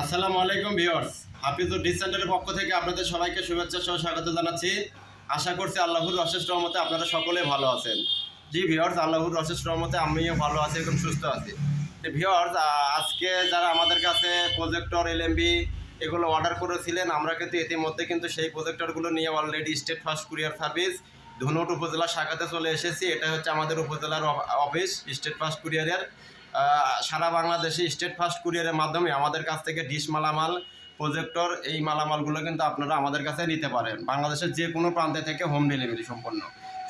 আসসালামু আলাইকুম viewers Hafizur dish সেন্টারের পক্ষ থেকে আপনাদের সবাইকে শুভেচ্ছা সহ স্বাগত জানাচ্ছি। আশা করছি আল্লাহর অশেষ রহমতে আপনারা সকলে ভালো আছেন। জি ভিউয়ার্স, আল্লাহর অশেষ রহমতে আমিও ভালো আছি এবং সুস্থ আছি। তো ভিউয়ার্স আজকে যারা আমাদের কাছে প্রজেক্টর এলএমবি এগুলো অর্ডার করেছিলেন, আমরা কিন্তু ইতিমধ্যে কিন্তু সেই প্রজেক্টরগুলো নিয়ে already state first courier service Dhunat উপজেলা শাখাতে চলে এসেছি। এটা হচ্ছে আমাদের উপজেলার অফিস স্টেট ফার্স্ট কুরিয়ারের সারা বাংলাদেশে স্টেট ফার্স্ট কুরিয়ারের মাধ্যমে আমাদের কাছ থেকে ডিশ মালামাল, প্রজেক্টর, এই মালামালগুলো কিন্তু আপনারা আমাদের কাছে নিতে পারেন। বাংলাদেশের যে কোনো প্রান্তে থেকে হোম ডেলিভারি সম্পন্ন।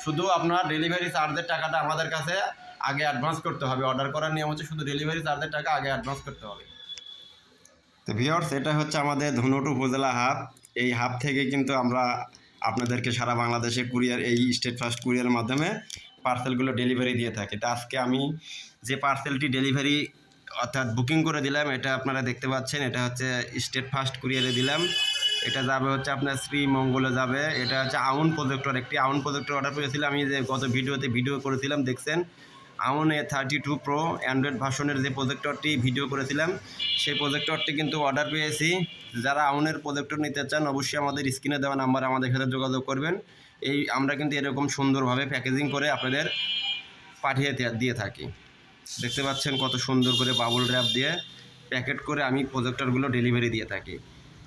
শুধু আপনার ডেলিভারি চার্জের টাকাটা আমাদের কাছে আগে অ্যাডভান্স করতে হবে। অর্ডার করার নিয়ম হচ্ছে শুধু ডেলিভারি চার্জের টাকা আগে অ্যাডভান্স করতে হবে। তো ভিওর্স এটা হচ্ছে আমাদের ধুনট উপজেলা হাব এই হাব থেকে কিন্তু আমরা আপনাদেরকে সারা বাংলাদেশে কুরিয়ার, এই স্টেট ফার্স্ট কুরিয়ারের মাধ্যমে পার্সেলগুলো ডেলিভারি দিয়ে থাকে। তা আজকে আমি যে পার্সেলটি ডেলিভারি অর্থাৎ বুকিং করে দিলাম, এটা আপনারা দেখতে পাচ্ছেন, এটা হচ্ছে স্টেট ফার্স্ট কুরিয়ারে দিলাম। এটা যাবে হচ্ছে আপনার শ্রীমঙ্গলে যাবে। এটা হচ্ছে আউন প্রজেক্টর, একটি আউন প্রজেক্টর অর্ডার করেছিলাম। আমি যে গত ভিডিওতে ভিডিও করেছিলাম, দেখছেন? আমন A thirty two pro Android ভার্সনের যে প্রজেক্টরটি ভিডিও করেছিলাম, সেই প্রজেক্টরটি কিন্তু অর্ডার পেয়েছি। যারা আমনের প্রজেক্টর নিতে চান, অবশ্যই আমাদের স্ক্রিনে দেওয়া নাম্বার আমাদের সাথে যোগাযোগ করবেন। এই আমরা কিন্তু এরকম সুন্দরভাবে প্যাকেজিং করে আপনাদের পাঠিয়ে দিয়ে থাকি। দেখতে পাচ্ছেন কত সুন্দর করে বাবুল র্যাপ দিয়ে প্যাকেট করে আমি প্রজেক্টরগুলো ডেলিভারি দিয়ে থাকি।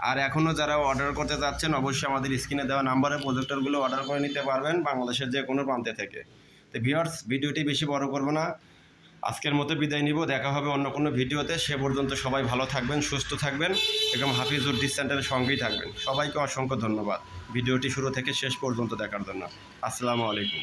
আর এখনও যারা অর্ডার করতে চাচ্ছেন, অবশ্যই আমাদের স্ক্রিনে দেওয়া নাম্বারে প্রজেক্টরগুলো অর্ডার করে নিতে পারবেন বাংলাদেশের যে কোনো প্রান্তে থেকে। তো ভিওর্স ভিডিওটি বেশি বড় করব না। আজকের মতো বিদায় নিব, দেখা হবে অন্য কোনো ভিডিওতে। সে পর্যন্ত সবাই ভালো থাকবেন, সুস্থ থাকবেন এবং হাফিজুর সেন্টারের সঙ্গেই থাকবেন। সবাইকে অসংখ্য ধন্যবাদ। ভিডিওটি শুরু থেকে শেষ পর্যন্ত দেখার জন্য। আসসালামু আলাইকুম।